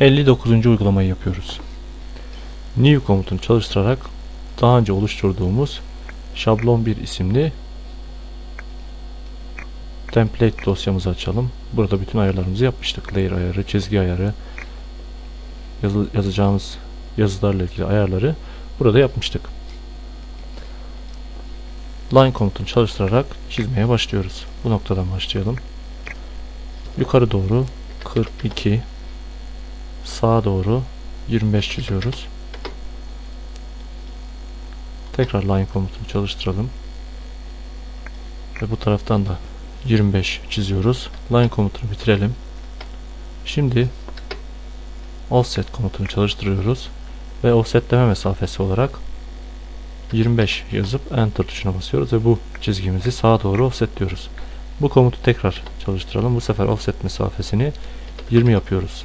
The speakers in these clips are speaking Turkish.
59. uygulamayı yapıyoruz. New komutunu çalıştırarak daha önce oluşturduğumuz şablon 1 isimli template dosyamızı açalım. Burada bütün ayarlarımızı yapmıştık. Layer ayarı, çizgi ayarı, yazı, yazacağımız yazılarla ilgili ayarları burada yapmıştık. Line komutunu çalıştırarak çizmeye başlıyoruz. Bu noktadan başlayalım. Yukarı doğru 42 sağa doğru 25 çiziyoruz. Tekrar line komutunu çalıştıralım. Ve bu taraftan da 25 çiziyoruz. Line komutunu bitirelim. Şimdi offset komutunu çalıştırıyoruz ve offsetleme mesafesi olarak 25 yazıp enter tuşuna basıyoruz ve bu çizgimizi sağa doğru offsetliyoruz. Bu komutu tekrar çalıştıralım. Bu sefer offset mesafesini 20 yapıyoruz.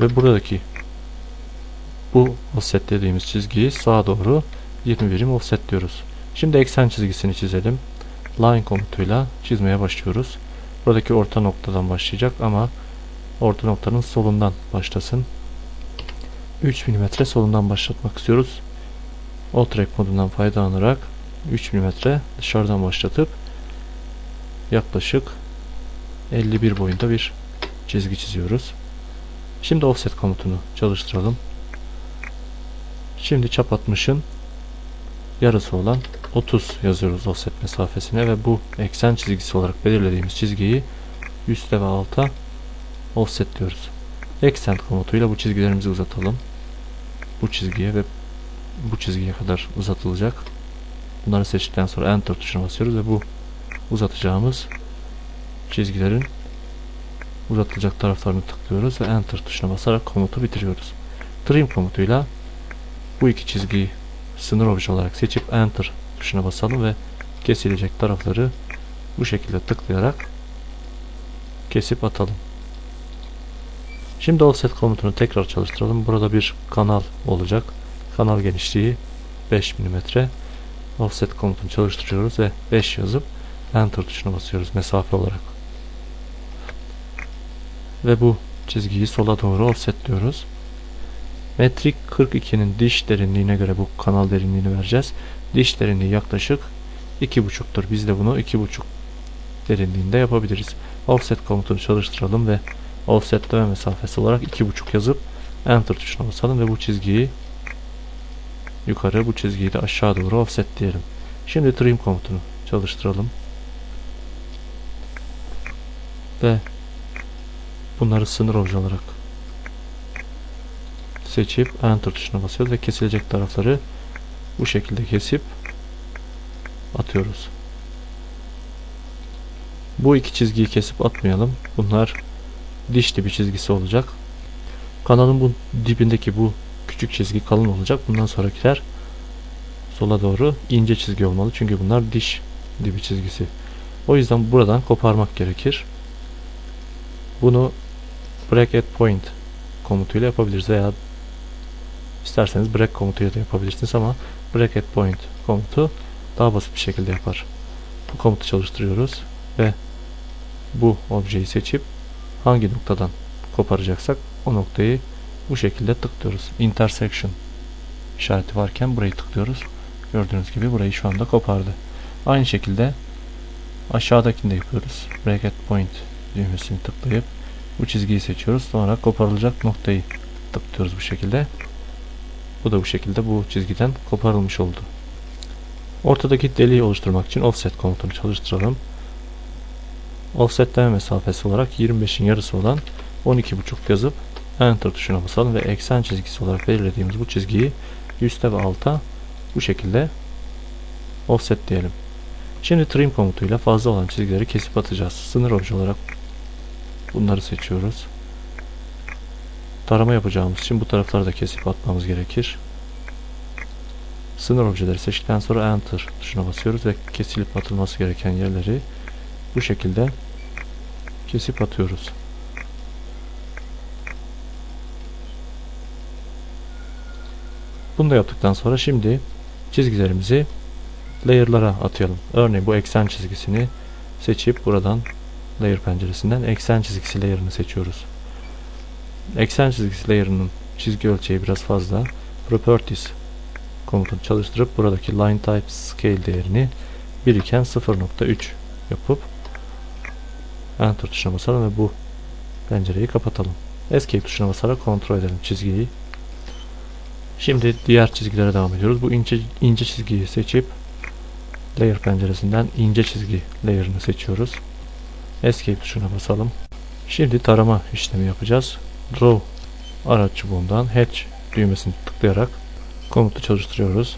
Ve buradaki bu offset dediğimiz çizgiyi sağa doğru 20 birim offsetliyoruz. Şimdi eksen çizgisini çizelim. Line komutuyla çizmeye başlıyoruz. Buradaki orta noktadan başlayacak ama orta noktanın solundan başlasın. 3 mm solundan başlatmak istiyoruz. O track modundan faydalanarak 3 mm dışarıdan başlatıp yaklaşık 51 boyunda bir çizgi çiziyoruz. Şimdi offset komutunu çalıştıralım. Şimdi çap 60'ın yarısı olan 30 yazıyoruz offset mesafesine ve bu eksen çizgisi olarak belirlediğimiz çizgiyi üstte ve alta offset diyoruz. Extend komutuyla bu çizgilerimizi uzatalım. Bu çizgiye ve bu çizgiye kadar uzatılacak. Bunları seçtikten sonra enter tuşuna basıyoruz ve bu uzatacağımız çizgilerin uzatılacak taraflarını tıklıyoruz ve enter tuşuna basarak komutu bitiriyoruz. Trim komutuyla bu iki çizgiyi sınır obje olarak seçip enter tuşuna basalım ve kesilecek tarafları bu şekilde tıklayarak kesip atalım. Şimdi offset komutunu tekrar çalıştıralım. Burada bir kanal olacak. Kanal genişliği 5 mm. Offset komutunu çalıştırıyoruz ve 5 yazıp enter tuşuna basıyoruz mesafe olarak. Ve bu çizgiyi sola doğru offset diyoruz. Metrik 42'nin diş derinliğine göre bu kanal derinliğini vereceğiz. Diş derinliği yaklaşık 2.5'tur. Biz de bunu 2.5 derinliğinde yapabiliriz. Offset komutunu çalıştıralım ve offsetleme mesafesi olarak 2.5 yazıp enter tuşuna basalım ve bu çizgiyi yukarı bu çizgiyi de aşağı doğru offset diyelim. Şimdi trim komutunu çalıştıralım. Ve bunları sınır obje olarak seçip enter tuşuna basıyoruz ve kesilecek tarafları bu şekilde kesip atıyoruz. Bu iki çizgiyi kesip atmayalım. Bunlar diş dibi çizgisi olacak. Kanalın bu dibindeki bu küçük çizgi kalın olacak. Bundan sonrakiler sola doğru ince çizgi olmalı. Çünkü bunlar diş dibi çizgisi. O yüzden buradan koparmak gerekir. Bunu break at point komutuyla yapabiliriz veya isterseniz break komutuyla da yapabilirsiniz ama break at point komutu daha basit bir şekilde yapar. Bu komutu çalıştırıyoruz ve bu objeyi seçip hangi noktadan koparacaksak o noktayı bu şekilde tıklıyoruz. Intersection işareti varken burayı tıklıyoruz. Gördüğünüz gibi burayı şu anda kopardı. Aynı şekilde aşağıdakini de yapıyoruz. Break at point düğmesini tıklayıp bu çizgiyi seçiyoruz. Sonra koparılacak noktayı tıklıyoruz bu şekilde. Bu da bu şekilde bu çizgiden koparılmış oldu. Ortadaki deliği oluşturmak için offset komutunu çalıştıralım. Offsetleme mesafesi olarak 25'in yarısı olan 12.5 yazıp enter tuşuna basalım ve eksen çizgisi olarak belirlediğimiz bu çizgiyi üste ve alta bu şekilde offset diyelim. Şimdi trim komutuyla fazla olan çizgileri kesip atacağız. Sınır obje olarak bunları seçiyoruz. Tarama yapacağımız için bu tarafları da kesip atmamız gerekir. Sınır objeleri seçtikten sonra enter tuşuna basıyoruz ve kesilip atılması gereken yerleri bu şekilde kesip atıyoruz. Bunu da yaptıktan sonra şimdi çizgilerimizi layer'lara atayalım. Örneğin bu eksen çizgisini seçip buradan layer penceresinden eksen çizgisi layer'ını seçiyoruz. Eksen çizgisi layer'ının çizgi ölçeği biraz fazla. Properties komutunu çalıştırıp buradaki line type scale değerini 1 iken 0.3 yapıp enter tuşuna basalım ve bu pencereyi kapatalım. Escape tuşuna basarak kontrol edelim çizgiyi. Şimdi diğer çizgilere devam ediyoruz. Bu ince, ince çizgiyi seçip layer penceresinden ince çizgi layer'ını seçiyoruz. Escape tuşuna basalım. Şimdi tarama işlemi yapacağız. Draw araç çubuğundan Hatch düğmesini tıklayarak komutu çalıştırıyoruz.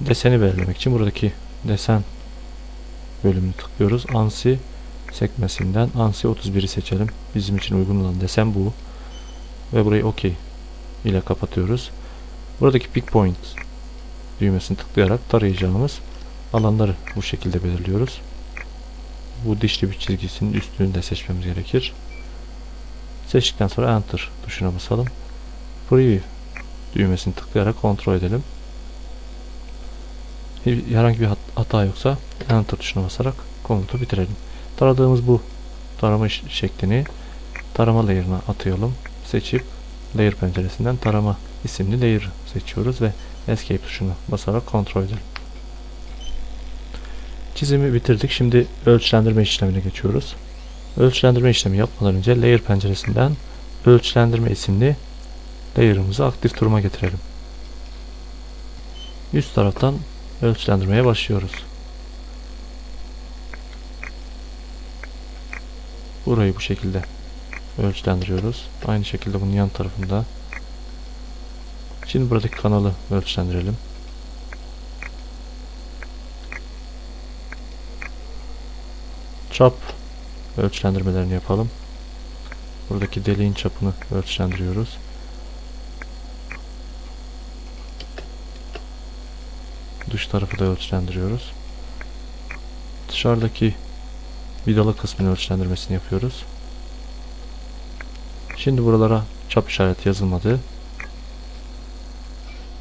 Deseni belirlemek için buradaki desen bölümünü tıklıyoruz. ANSI sekmesinden ANSI 31'i seçelim. Bizim için uygun olan desen bu. Ve burayı OK ile kapatıyoruz. Buradaki Pick Point düğmesini tıklayarak tarayacağımız alanları bu şekilde belirliyoruz. Bu dişli bir çizgisinin üstünü de seçmemiz gerekir. Seçtikten sonra Enter tuşuna basalım. Preview düğmesini tıklayarak kontrol edelim. Herhangi bir hat- hata yoksa Enter tuşuna basarak komutu bitirelim. Taradığımız bu tarama şeklini tarama layer'ına atayalım. Seçip layer penceresinden tarama isimli layer seçiyoruz ve Escape tuşuna basarak kontrol edelim. Çizimi bitirdik. Şimdi ölçülendirme işlemine geçiyoruz. Ölçülendirme işlemi yapmadan önce layer penceresinden ölçülendirme isimli layer'ımızı aktif duruma getirelim. Üst taraftan ölçülendirmeye başlıyoruz. Burayı bu şekilde ölçülendiriyoruz. Aynı şekilde bunun yan tarafında. Şimdi buradaki kanalı ölçülendirelim. Çap ölçülendirmelerini yapalım. Buradaki deliğin çapını ölçülendiriyoruz. Dış tarafı da ölçülendiriyoruz. Dışarıdaki vidalı kısmını ölçülendirmesini yapıyoruz. Şimdi buralara çap işareti yazılmadı.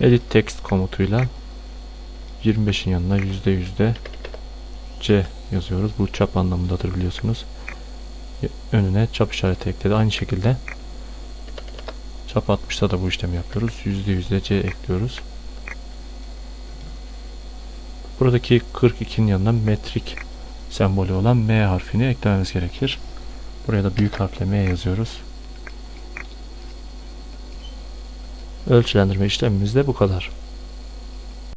Edit text komutuyla 25'in yanına %yüzde C yazıyoruz. Bu çap anlamındadır biliyorsunuz. Önüne çap işareti ekledi. Aynı şekilde çap 60'ta da bu işlemi yapıyoruz. %yüzde C ekliyoruz. Buradaki 42'nin yanına metrik sembolü olan M harfini eklememiz gerekir. Buraya da büyük harfle M yazıyoruz. Ölçülendirme işlemimiz de bu kadar.